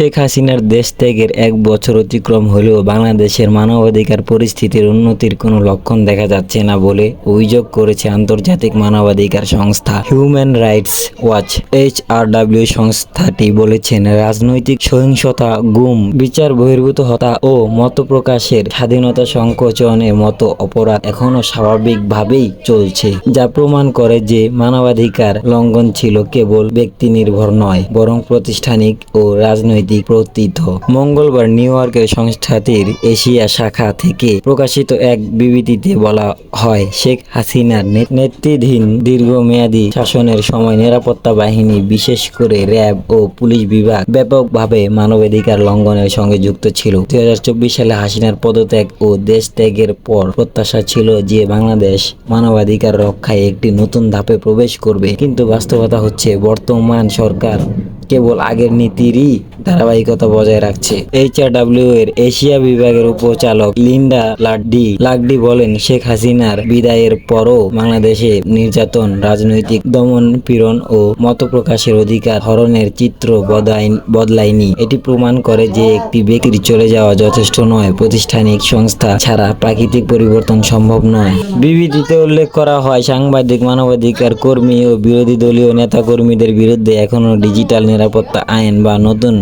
শেখ হাসিনার দেশ ত্যাগের এক বছর অতিক্রম হলেও বাংলাদেশের মানবাধিকার পরিস্থিতির উন্নতির কোনো লক্ষণ দেখা যাচ্ছে না বলে অভিযোগ করেছে আন্তর্জাতিক মানবাধিকার সংস্থা হিউম্যান রাইটস ওয়াচ। এইচআরডব্লিউ সংস্থাটি বলেছেন, রাজনৈতিক সহিংসতা, গুম, বিচার বহির্ভূত হত্যা ও মত প্রকাশের স্বাধীনতা সংকোচনের মতো অপরাধ এখনও স্বাভাবিকভাবেই চলছে, যা প্রমাণ করে যে মানবাধিকার লঙ্ঘন ছিল কেবল ব্যক্তি নির্ভর নয়, বরং প্রাতিষ্ঠানিক ও রাজনৈতিক প্রতীত মঙ্গলবার নিউ ইয়র্কের সংস্থাটির এশিয়া শাখা থেকে প্রকাশিত এক বিবৃতিতে বলা হয়, শেখ হাসিনার নেতৃত্বাধীন দীর্ঘমেয়াদী শাসনের সময় নিরাপত্তা বাহিনী, বিশেষ করে র্যাব ও পুলিশ বিভাগ, ব্যাপকভাবে মানবাধিকার লঙ্ঘনের সঙ্গে যুক্ত ছিল। দুই হাজার চব্বিশ সালে হাসিনার পদত্যাগ ও দেশ ত্যাগের পর প্রত্যাশা ছিল যে বাংলাদেশ মানবাধিকার রক্ষায় একটি নতুন ধাপে প্রবেশ করবে। কিন্তু বাস্তবতা হচ্ছে, বর্তমান সরকার কেবল আগের নীতিরই ধারাবাহিকতা বজায় রাখছে। এইচআরডব্লিউ এর এশিয়া বিভাগের উপচালক লিন্ডা লাড্ডি লাড্ডি বলেন, শেখ হাসিনার বিদায়ের পরও বাংলাদেশে নির্যাতন, রাজনৈতিক দমন পীড়ন ও মত প্রকাশের অধিকার হরণের চিত্র বদলায়- বদলায়নি। এটি প্রমাণ করে যে একটি ব্যক্তির চলে যাওয়া যথেষ্ট নয়, প্রতিষ্ঠানিক সংস্থা ছাড়া প্রাকৃতিক পরিবর্তন সম্ভব নয়। বিবৃতিতে উল্লেখ করা হয়, সাংবাদিক, মানবাধিকার কর্মী ও বিরোধী দলীয় নেতাকর্মীদের বিরুদ্ধে এখনও ডিজিটাল নিরাপত্তা আইন বা নতুন